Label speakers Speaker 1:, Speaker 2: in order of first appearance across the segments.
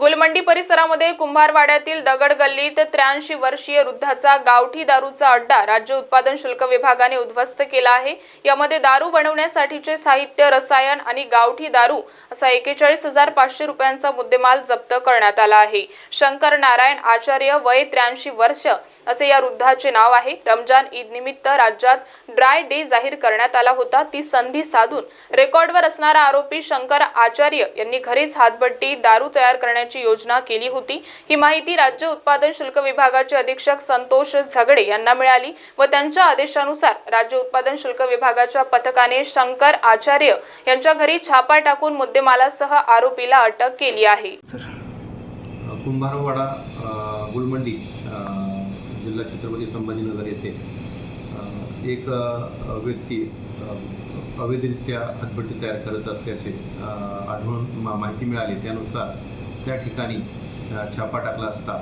Speaker 1: गुलमंडी परिसरामध्ये कुंभारवाड्यातील दगड गल्लीत त्र्याऐंशी वर्षीय वृद्धाचा गावठी दारूचा अड्डा राज्य उत्पादन शुल्क विभागाने उद्ध्वस्त केला आहे. यामध्ये दारू बनवण्यासाठीचे साहित्य रसायन आणि गावठी दारू असा एकेचाळीस हजार पाचशे रुपयांचा मुद्देमाल जप्त करण्यात आला आहे. शंकर नारायण आचार्य वय त्र्याऐंशी वर्ष असे या वृद्धाचे नाव आहे. रमजान ईद निमित्त राज्यात ड्राय डे जाहीर करण्यात आला होता. ती संधी साधून रेकॉर्डवर असणारा आरोपी शंकर आचार्य यांनी घरीच हातभट्टी दारू तयार करण्याची करण्याची योजना केली होती. ही माहिती राज्य उत्पादन शुल्क विभागाचे अधीक्षक संतोष झगडे यांना मिळाली व त्यांच्या आदेशानुसार राज्य उत्पादन शुल्क विभागाच्या पथकाने शंकर आचार्य यांच्या घरी छापा टाकून मुद्देमालासह आरोपीला अटक केली आहे.
Speaker 2: कुंभारवाडा गुलमंडी जिल्हा छत्रपती संभाजीनगर येथे एक व्यक्ती अवैधरित्या हातभट्टी तयार करत असल्याचे आढळून मा- माहिती मिळाली. त्यानुसार त्या ठिकाणी छापा टाकला असता.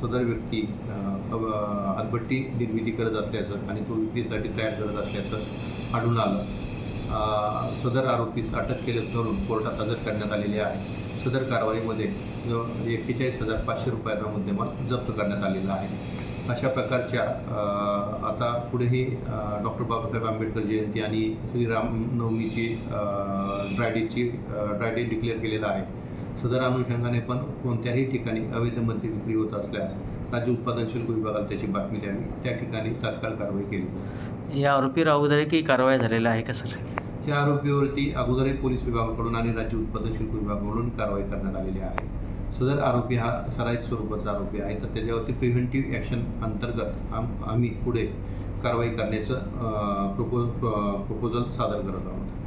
Speaker 2: सदर व्यक्ती अ, हातभट्टी निर्मिती करत असल्याचं आणि तो विक्रीसाठी तयार करत असल्याचं आढळून आलं. सदर आरोपीस अटक केले धरून कोर्टात हजर करण्यात आलेले आहे. सदर कारवाईमध्ये एक्केचाळीस हजार पाचशे रुपयाचा मुद्देमाल जप्त करण्यात आलेला आहे. अशा प्रकारच्या आता पुढेही डॉक्टर बाबासाहेब आंबेडकर जयंती आणि श्रीरामनवमीची ड्रायडेची ड्रायडे डिक्लेअर केलेला आहे. सदर अनुषंगाने पण कोणत्याही ठिकाणी अवैध मद्य विक्री होत असल्यास राज्य उत्पादन शुल्क विभागाला त्याची बातमी द्यावी. त्या ठिकाणी तात्काळ कारवाई केली.
Speaker 3: या आरोपीवर अगोदर काही कारवाई झालेल्या आहे का सर?
Speaker 2: या आरोपीवरती अगोदरही पोलीस विभागाकडून आणि राज्य उत्पादन शुल्क विभागाकडून कारवाई करण्यात आलेली आहे. सदर आरोपी हा सराईत स्वरूपाचा आरोपी आहे. तर त्याच्यावरती प्रिव्हेंटिव्ह ॲक्शन अंतर्गत आम आम्ही पुढे कारवाई करण्याचं प्रपोज प्रपोजल सादर करत आहोत.